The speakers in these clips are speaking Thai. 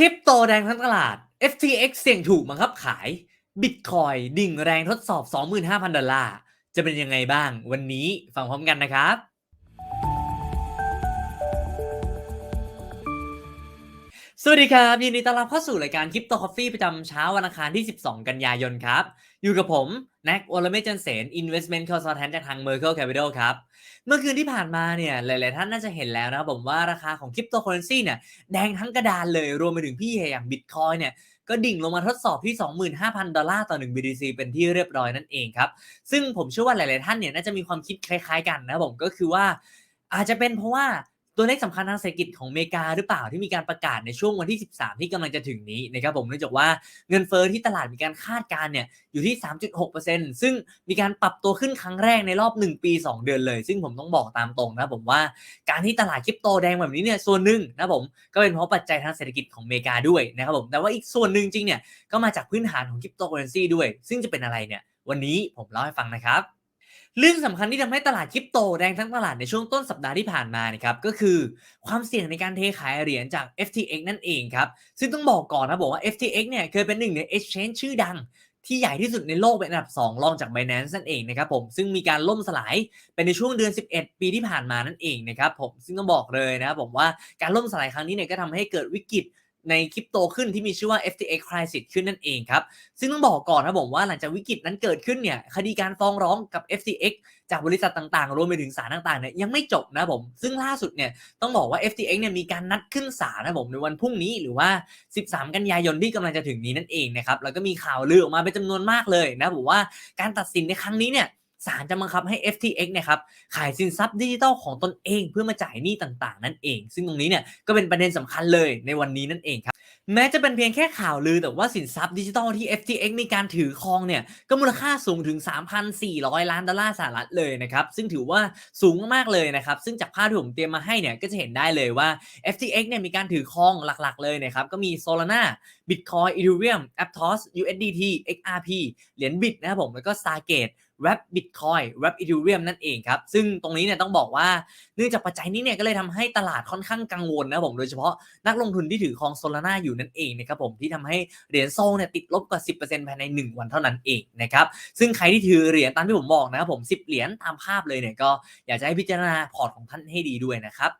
คริปโตแดงทั้งตลาด FTX เสี่ยงถูกบังคับขาย Bitcoin ดิ่งแรงทดสอบ 25,000 ดอลลาร์ จะเป็นยังไงบ้าง วันนี้ฟังพร้อมกันนะครับ สวัสดีครับ ยินดีต้อนรับเข้าสู่รายการคริปโตคอฟฟี่ประจำเช้าวันอังคารที่ 12 กันยายนครับ อยู่กับผม แน็กวอลเมจันเสน Investment Consultant จากทาง Merkle Capital ครับ เมื่อคืนที่ผ่านมาเนี่ย หลาย ๆ ท่านน่าจะเห็นแล้วนะครับผมว่าราคาของคริปโตเคอเรนซีเนี่ยแดงทั้งกระดานเลยรวมไปถึงพี่ใหญ่อย่างบิตคอยเนี่ยก็ดิ่งลงมาทดสอบที่ 25,000 ดอลลาร์ต่อ 1 BTC เป็นที่เรียบร้อยนั่นเองครับ ซึ่งผมเชื่อว่าหลาย ๆ ท่านเนี่ยน่าจะมีความคิดคล้าย ๆ กันนะผมก็คือว่าอาจจะเป็นเพราะว่า ตัวเลขสำคัญทางเศรษฐกิจของอเมริกาหรือเปล่าที่มีการประกาศในช่วงวันที่ 13 ที่กำลังจะถึงนี้นะครับผมเนื่องจากว่าเงินเฟ้อที่ตลาดมีการคาดการณ์เนี่ยอยู่ที่ 3.6%ซึ่งมีการปรับตัวขึ้นครั้งแรกในรอบ 1 ปี 2 เดือนเลย ซึ่งผมต้องบอกตามตรงนะผมว่าการที่ตลาดคริปโตแดงแบบนี้เนี่ยส่วนหนึ่งนะผมก็เป็นเพราะปัจจัยทางเศรษฐกิจของอเมริกาด้วยนะครับผมแต่ว่าอีกส่วนหนึ่งจริงเนี่ยก็มาจากพื้นฐานของคริปโตเคอเรนซีด้วย ซึ่งจะเป็นอะไรเนี่ยวันนี้ผมเล่าให้ฟังนะครับ เรื่องสำคัญที่ทำให้ตลาดคริปโตแดงทั้งตลาดในช่วงต้นสัปดาห์ที่ผ่านมานะครับก็คือความเสี่ยงในการเทขายเหรียญจาก FTX นั่นเองครับซึ่งต้องบอกก่อนนะบอกว่า FTX เนี่ยเคยเป็นหนึ่งใน exchange ชื่อดัง ที่ใหญ่ที่สุดในโลกเป็นอันดับ 2 รองจาก Binance นั่นเองนะครับผมซึ่งมีการล่มสลายเป็นในช่วงเดือน 11 ปีที่ผ่านมานั่นเองนะครับผมซึ่งต้องบอกเลยนะครับผมว่าการล่มสลายครั้งนี้เนี่ยก็ทำให้เกิดวิกฤต ในคริปโตขึ้นที่มีชื่อว่า FTX crisis ขึ้นนั่นเองครับ ซึ่งต้องบอกก่อนนะผมว่าหลังจากวิกฤตนั้นเกิดขึ้นเนี่ยคดีการฟ้องร้องกับ FTX จากบริษัทต่างๆ รวมไปถึงศาลต่างๆเนี่ยยังไม่จบนะผม ซึ่งล่าสุดเนี่ยต้องบอกว่า FTX เนี่ยมีการนัดขึ้นศาลนะผมในวันพรุ่งนี้หรือว่า 13 กันยายนที่กำลังจะถึงนี้นั่นเองนะครับแล้วก็มีข่าวลือออกมาเป็นจำนวนมากเลยนะผมว่าการตัดสินในครั้งนี้เนี่ย ศาลจะบังคับให้ FTX เนี่ยครับขายสินทรัพย์ดิจิทัลของตนเองเพื่อมาจ่ายหนี้ต่างๆ นั่นเอง ซึ่งตรงนี้เนี่ยก็เป็นประเด็นสำคัญเลยในวันนี้นั่นเองครับแม้จะเป็นเพียงแค่ข่าวลือแต่ว่าสินทรัพย์ดิจิทัลที่ FTX มีการถือครองเนี่ยก็มูลค่าสูงถึง 3,400 ล้านดอลลาร์สหรัฐเลยนะครับซึ่งถือว่าสูงมากๆเลยนะครับซึ่งจากภาพที่ผมเตรียมมาให้เนี่ยก็จะเห็นได้เลยว่า FTX เนี่ยมีการถือครองหลักๆ เลยนะครับก็มี Solana Bitcoin Ethereum Aptos USDT XRP เหรียญบิตนะครับผมแล้วก็ Stargate Wrap Bitcoin Wrap Ethereum นั่นเองครับ ซึ่งตรงนี้เนี่ยต้องบอกว่าเนื่องจากปัจจัยนี้เนี่ยก็เลยทำให้ตลาดค่อนข้างกังวลนะผมโดยเฉพาะนักลงทุนที่ถือครองโซลาร่าอยู่นั่นเองนะครับผมที่ทำให้เหรียญโซลเนี่ยติดลบกว่า 10%ภายใน 1 วันเท่านั้นเองนะครับซึ่งใครที่ถือเหรียญตามที่ผมบอกนะครับผม10 เหรียญตามภาพเลยเนี่ยก็อยากจะให้พิจารณาพอร์ตของท่านให้ดีด้วยนะครับ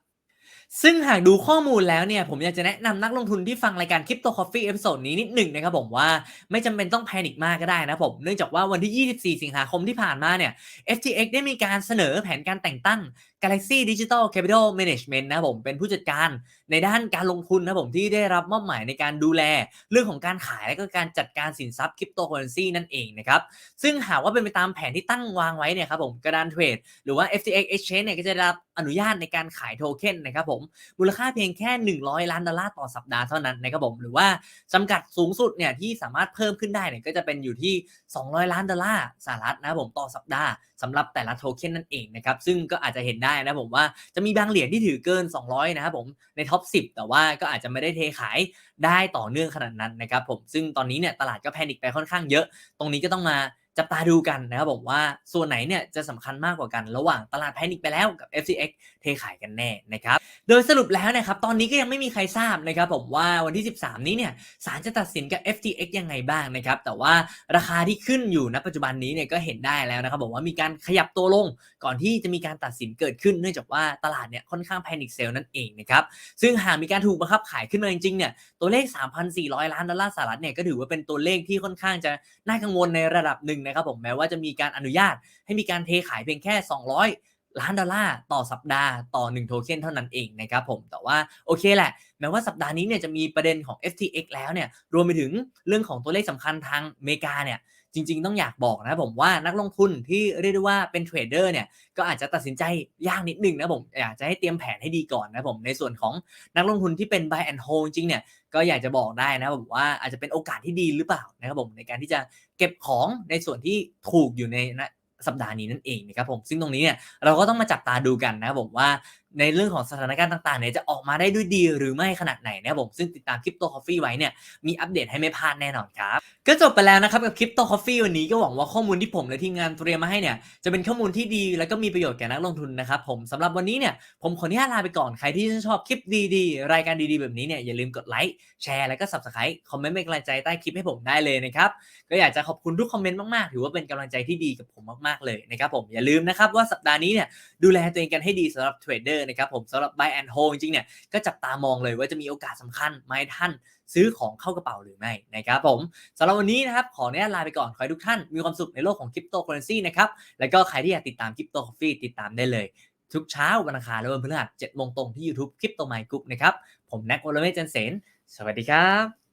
ซึ่งหากดูข้อมูลแล้วเนี่ย ผมอยากจะแนะนำนักลงทุนที่ฟังรายการคริปโตคอฟฟี่เอพิโซดนี้นิดหนึ่งนะครับผมว่าไม่จำเป็นต้องแพนิคมากก็ได้นะผม เนื่องจากว่าวันที่ 24 สิงหาคมที่ผ่านมาเนี่ย FTX ได้มีการเสนอแผนการแต่งตั้ง Galaxy Digital Capital Management นะผมเป็นผู้จัดการในด้านการลงทุนนะผมที่ได้รับมอบหมายในการดูแล เรื่องของการขายและก็การจัดการสินทรัพย์คริปโตเคอเรนซีนั่นเองนะครับ ซึ่งหากว่าเป็นไปตามแผนที่ตั้งวางไว้เนี่ยครับผมกระดานเทรดหรือว่า FTX Exchange เนี่ยก็จะได้รับอนุญาตในการขายโทเค็นนะครับผมมูลค่าเพียงแค่ 100 ล้านดอลลาร์ต่อสัปดาห์เท่านั้นนะครับผมหรือว่าจำกัดสูงสุดเนี่ยที่สามารถเพิ่มขึ้นได้เนี่ยก็จะเป็นอยู่ที่ 200 ล้านดอลลาร์สหรัฐนะครับผมต่อสัปดาห์สำหรับแต่ละโทเค็นนั่นเองนะครับซึ่งก็อาจจะเห็นได้นะผมว่าจะมีบางเหรียญที่ถือเกิน 200 นะครับผมในท็อป 10 แต่ว่าก็อาจจะไม่ได้เทขายได้ต่อเนื่องขนาดนั้นนะครับผมซึ่งตอนนี้เนี่ยตลาดก็แพนิคไปค่อนข้างเยอะ ตรงนี้ก็ต้องมา จับตาดูกันนะครับผมว่าส่วนไหนเนี่ยจะสำคัญมากกว่ากันระหว่างตลาดแพนิคไปแล้วกับ FCX เทขายกันแน่นะครับโดยสรุปแล้วนะครับตอนนี้ก็ยังไม่มีใครทราบนะครับผมว่าวันที่ 13 นี้เนี่ยศาลจะตัดสินกับ FTX ยังไงบ้างนะครับแต่ว่าราคาที่ขึ้นอยู่ณปัจจุบันนี้เนี่ยก็เห็นได้แล้วนะครับผมว่ามีการขยับตัวลงก่อนที่จะมีการตัดสินเกิดขึ้น เนื่องจากว่าตลาดเนี่ยค่อนข้างแพนิคเซลนั่นเองนะครับซึ่งหากมีการถูกบังคับขายขึ้นมาจริงๆเนี่ยตัวเลข 3,400 ล้านดอลลาร์สหรัฐเนี่ยก็ถือว่าเป็นตัวเลขที่ค่อนข้างจะน่ากังวลในระดับหนึ่งนะครับผมแม้ว่าจะมีการอนุญาตให้มีการเทขายเพียงแค่ 200 ล้านดอลลาร์ต่อสัปดาห์ต่อ 1 โทเค็นเท่านั้นเองนะครับผมแต่ว่าโอเคแหละ แม้ว่าสัปดาห์นี้เนี่ยจะมีประเด็นของ FTX แล้วเนี่ยรวมไปถึงเรื่องของตัวเลขสำคัญทางอเมริกาเนี่ย จริง ๆ ต้องอยากบอกนะผมว่านักลงทุนที่เรียกได้ว่าเป็นเทรดเดอร์เนี่ยก็อาจจะตัดสินใจยากนิดนึงนะผมอยากจะให้เตรียมแผนให้ดีก่อนนะผมในส่วนของนักลงทุนที่เป็น buy and hold จริงเนี่ยก็อยากจะบอกได้นะผมว่าอาจจะเป็นโอกาสที่ดีหรือเปล่านะครับผมในการที่จะเก็บของในส่วนที่ถูกอยู่ในสัปดาห์นี้นั่นเองนะครับผมซึ่งตรงนี้เนี่ยเราก็ต้องมาจับตาดูกันนะครับผมว่า ในเรื่องของสถานการณ์ต่างๆเนี่ยจะออกมาได้ด้วยดีหรือไม่ขนาดไหนนะผมซึ่งติดตามคริปโตคอฟฟี่ไว้เนี่ยมีอัปเดตให้ไม่พลาดแน่นอนครับ ก็จบไปแล้วนะครับกับคริปโตคอฟฟี่วันนี้ก็หวังว่าข้อมูลที่ผมและทีมงานเตรียมมาให้เนี่ยจะเป็นข้อมูลที่ดีและก็มีประโยชน์แก่นักลงทุนนะครับผมสำหรับวันนี้เนี่ยผมขออนุญาตลาไปก่อนใครที่ชอบคลิปดีๆ รายการดีๆ แบบนี้เนี่ยอย่าลืมกดไลค์แชร์แล้วก็ subscribe คอมเมนต์เป็นกำลังใจใต้คลิปให้ผมได้เลยนะครับก็อยากจะขอบคุณทุกคอมเมนต์มากๆถือว่าเป็นกำลังใจที่ดีกับผมมากๆเลยนะครับผมอย่าลืมนะครับว่าสัปดาห์นี้เนี่ยดูแลตัวเองกันให้ดีสำหรับเทรดเดอร์นะครับผมสำหรับ buy and hold จริงๆเนี่ยก็จับตามองเลยว่าจะมีโอกาสสำคัญไหมท่านซื้อของเข้ากระเป๋าหรือไม่นะครับผมสำหรับวันนี้นะครับขออนุญาตลาไปก่อน ขอให้ทุกท่านมีความสุขในโลกของคริปโตเคอเรนซีนะครับแล้วก็ใครที่อยากติดตามคริปโตคอฟฟี่ติดตามได้เลย ทุกเช้าวันอังคารและวันพฤหัส7โมงตรงที่ YouTube คริปโตไมค์กรุ๊ปนะครับผมแน็กโอลเมจันเสนสวัสดีครับ